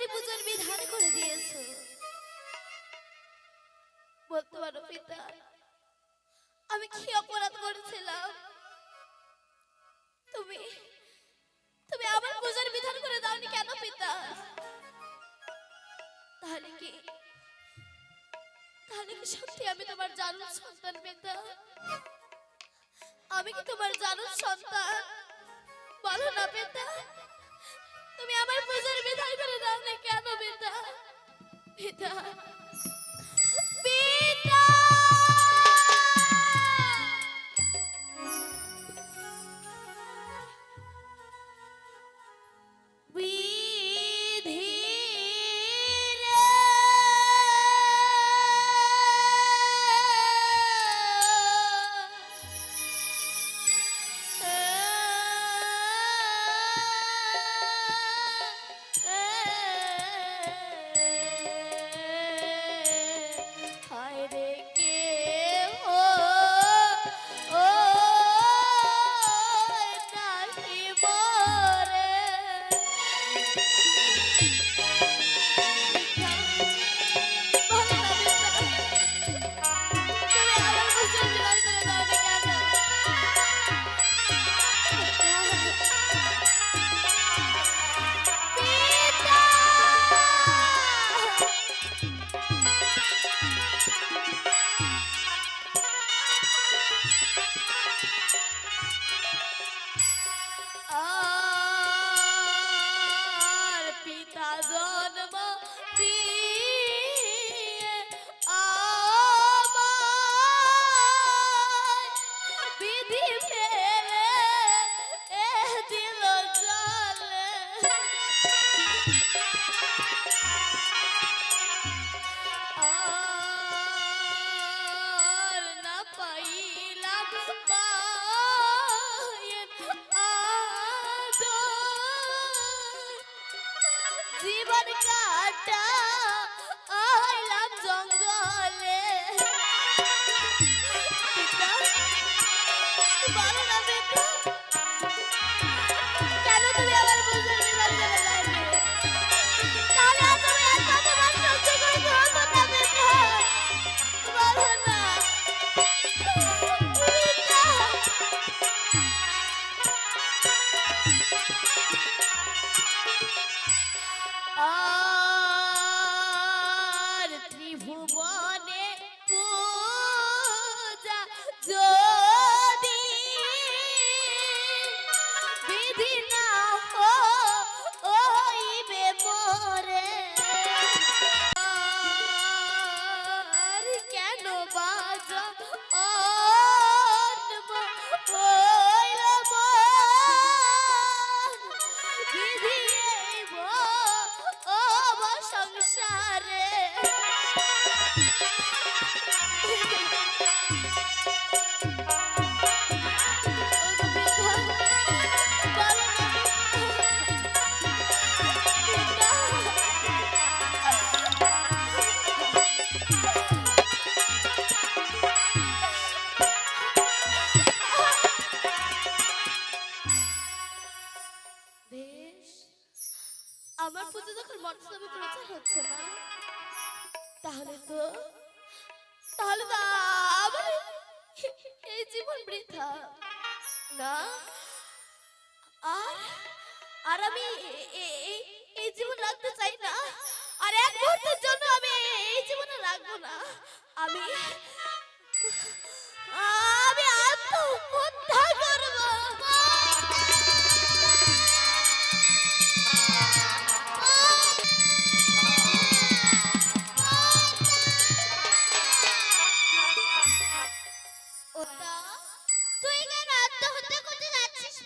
নারী পূজার বিধান করে দিয়েছ। বলতে পারো পিতা, আমি কি অপরাধ করেছিলাম? তুমি তুমি আমার পূজার বিধান করে দাওনি কেন পিতা? তাহলে কি তাহলে কি সত্যি আমি তোমার জানুন সন্তান পিতা? আমি কি তোমার জানুন সন্তান? বলো না পিতা। তুমি আমার পূজার বিধান করে দাও না কেন পিতা পিতা পিতা জীবন তাহলে তো আমার এই জীবন বৃথা। না? আর আর আমি এই- জীবন রাখতে চাই না। আর এক মুহূর্তের জন্য আমি এই জীবনে রাখব না। আমি আমি আত্মহত্যা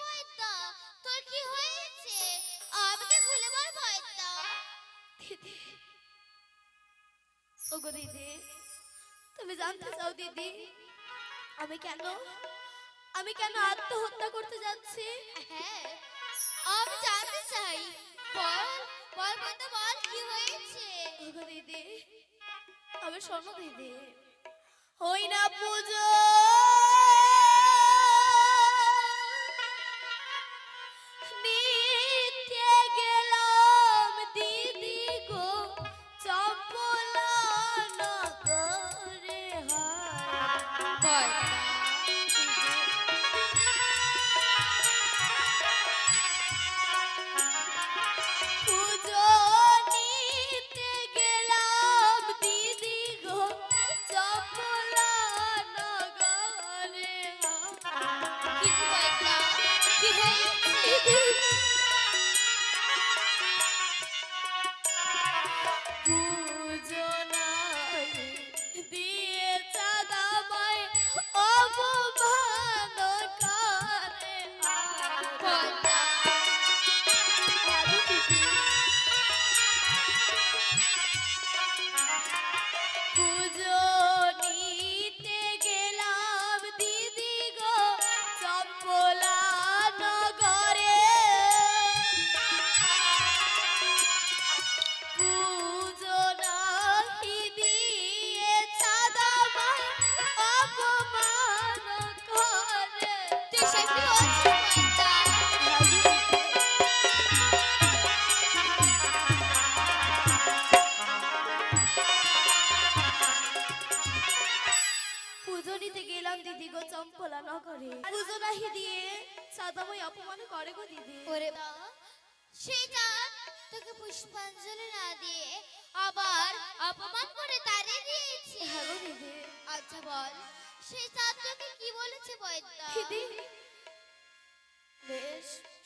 যাচ্ছিস তোর কি হয়েছে? আমাকে খুলে বল ময়দা দিদি ওগো দিদি তুমি জানতে চাও দিদি আমি কেন আমি কেন আত্মহত্যা করতে যাচ্ছি? হ্যাঁ আমি জানতে চাই। বল বল ময়দা বল কি হয়েছে? ওগো দিদি আমি শোনো দিদি। হই না পুজো!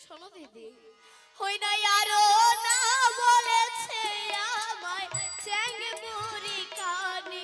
শোনো দিদি। হই নাই আরও না বলেছে আমায় চ্যাং বুড়ি কানি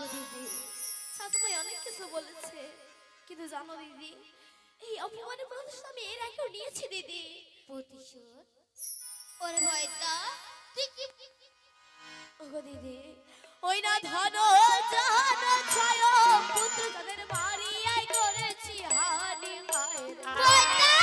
জানো দিদি। সাসুমাই অনেক কিছু বলেছে। কিন্তু জানো দিদি এই অপমানের প্রতিশোধ আমি এর আগেও নিয়েছি দিদি। প্রতিশোধ? ওরে ভয়তা ওগো দিদি ওই না ধন ছায় পুত্র তাদের বাড়ি করেছি হানি মায়ের।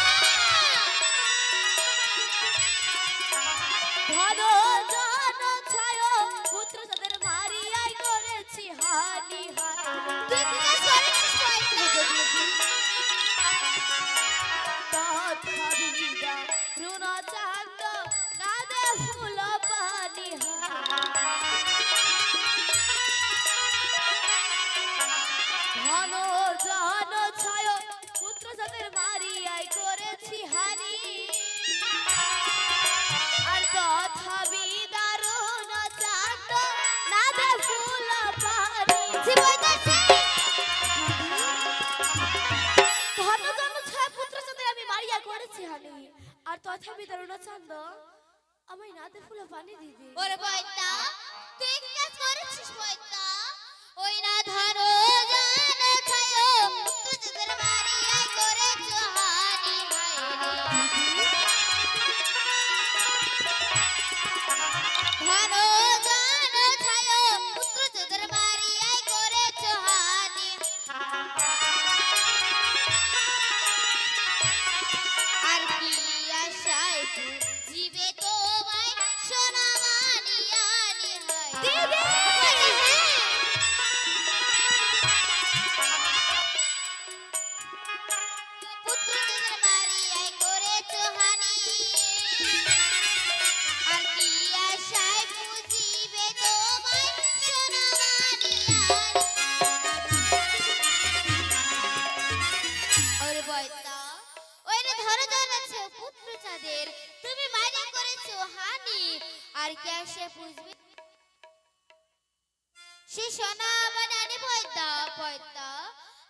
চান্দ, আমায় নাতে ফুলে পানি দিদি ওরে বয়তা তুই কি কাজ করেছিস ওই না ধরো।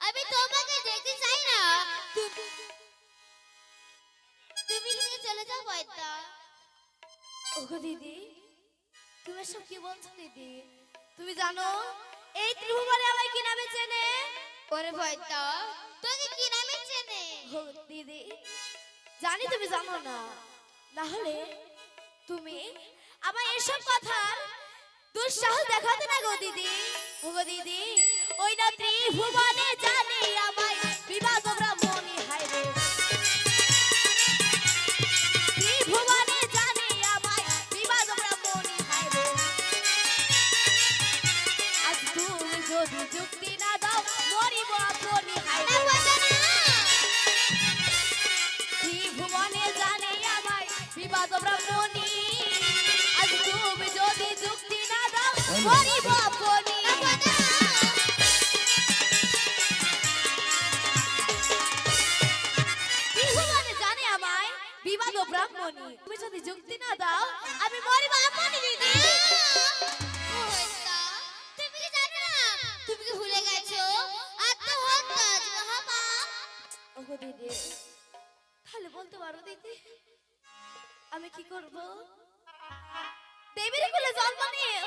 আমি তোমাকে দেখতে চাই না। তুমি তুমি চলে যাও পয়দা ওগো দিদি তুমি সব কি বলছো দিদি? তুমি জানো এই ত্রিভুবনে আমায় কি নামে চেনে? ওরে পয়দা তোকে কি নামে চেনে? দিদি জানি তুমি জানো না। নাহলে তুমি আমার এসব কথার দুঃসাহস দেখাতে না গো দিদি। দিদি ওই না ত্রিভুবনে জানি আমায় বিবাহ আমি কি করব? দেবীর কোলে জন্ম নিয়ে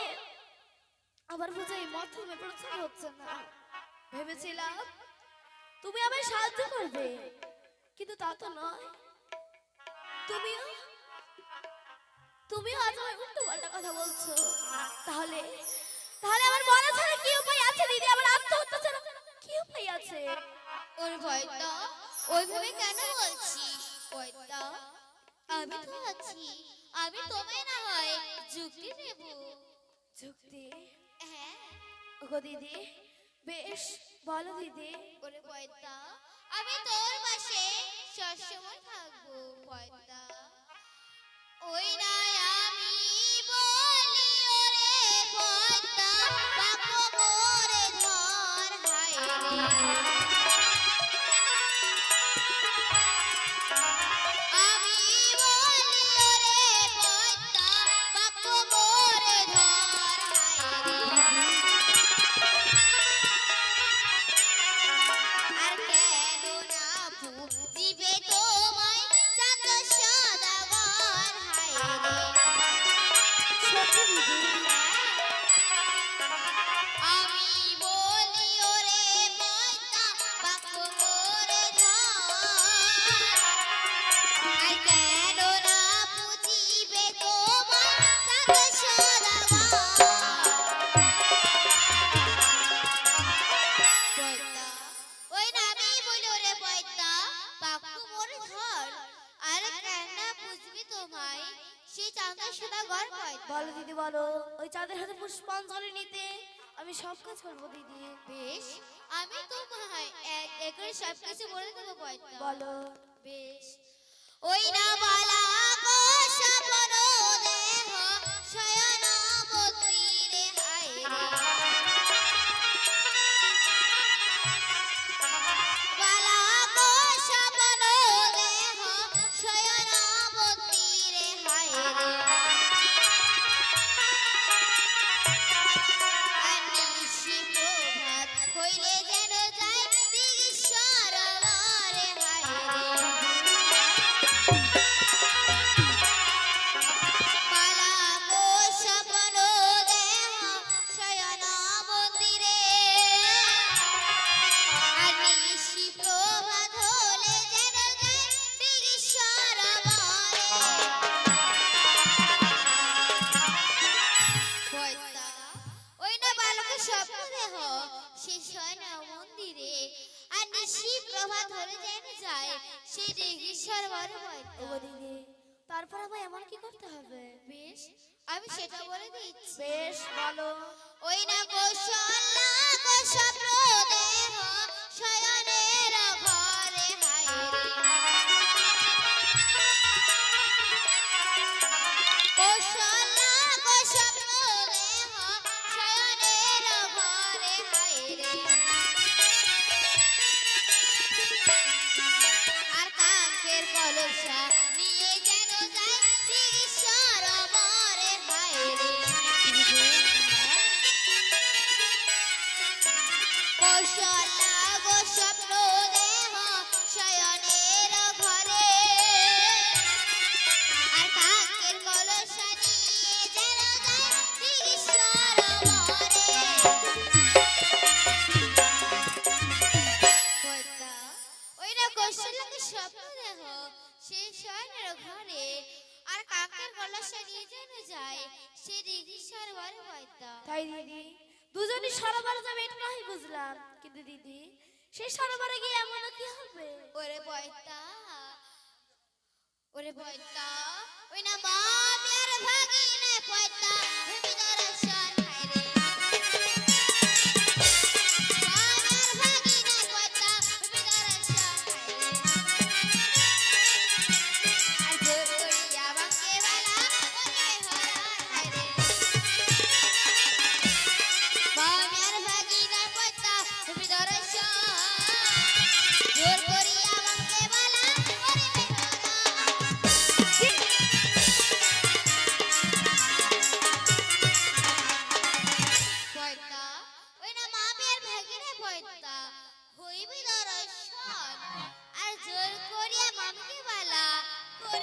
আবার বুঝাই মথমে প্রচার হচ্ছে না। ভেবেছিলাম তুমি আমায় সাহায্য করবে, কিন্তু তা তো নয়। তুমিও আজ উল্টো পাল্টা কথা বলছো। তাহলে তাহলে আমার মনে ছাড়া কি উপায় আছে, দিদি? আমার আত্মহত্যা ছাড়া কি উপায় আছে? ওর ভয়টা ওইভাবে কেন বলছিস? ভয়টা আমি তো আছি আমি তোমায় না হয় যুক্তি দেব। যুক্তি? হ্যাঁ। ওগো দিদি বেশ বলো দিদি। ওরে পয়তা আমি তোর পাশে সবসময় থাকব। পয়তা ওই রায়া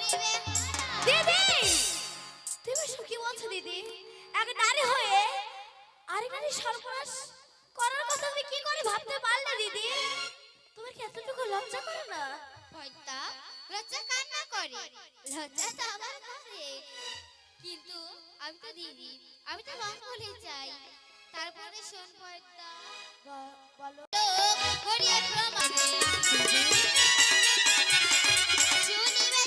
দিদি! তুমি সব কি বলছো দিদি? এক নারী হয়ে আরেক নারী সর্বনাশ করার কথা তুমি কি করে ভাবতে পারলে দিদি? তোমার কি এতটুকু লজ্জা করে না? পয়তা লজ্জা কান্না করে? লজ্জা তো আমার করে কিন্তু আমি তো দিদি আমি তো মঙ্গলে চাই। তারপরে শোন পয়তা বলো করিয়া প্রমাণ। শুনিবে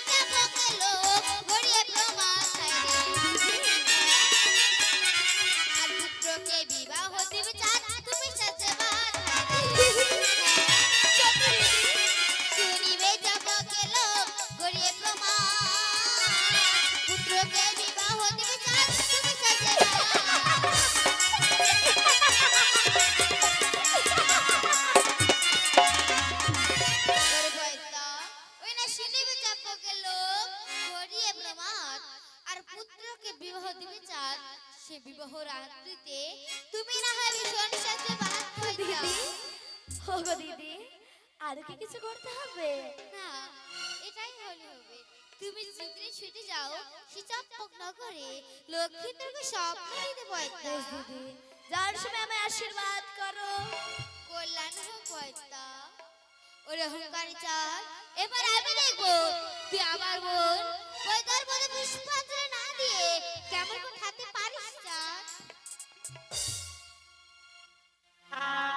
রাত্রিতে তুমি না হয় ভীষণ সাথে বাদ হইতা দিদি? ও গো দিদি আর কি কিছু করতে হবে? না এটাই হলে হবে। তুমি যদি ছুটে যাও সে চাপক নগরে লক্ষ্মীদেরকে স্বপ্ন দিতে বয়তা বেশ দিদি যার সময় আমায় আশীর্বাদ করো। কল্যাণ হোক বয়তা ওরে অহংকারী চাঁদ এবার আমি দেখব তুই আমার বোন। পয়তার Ah.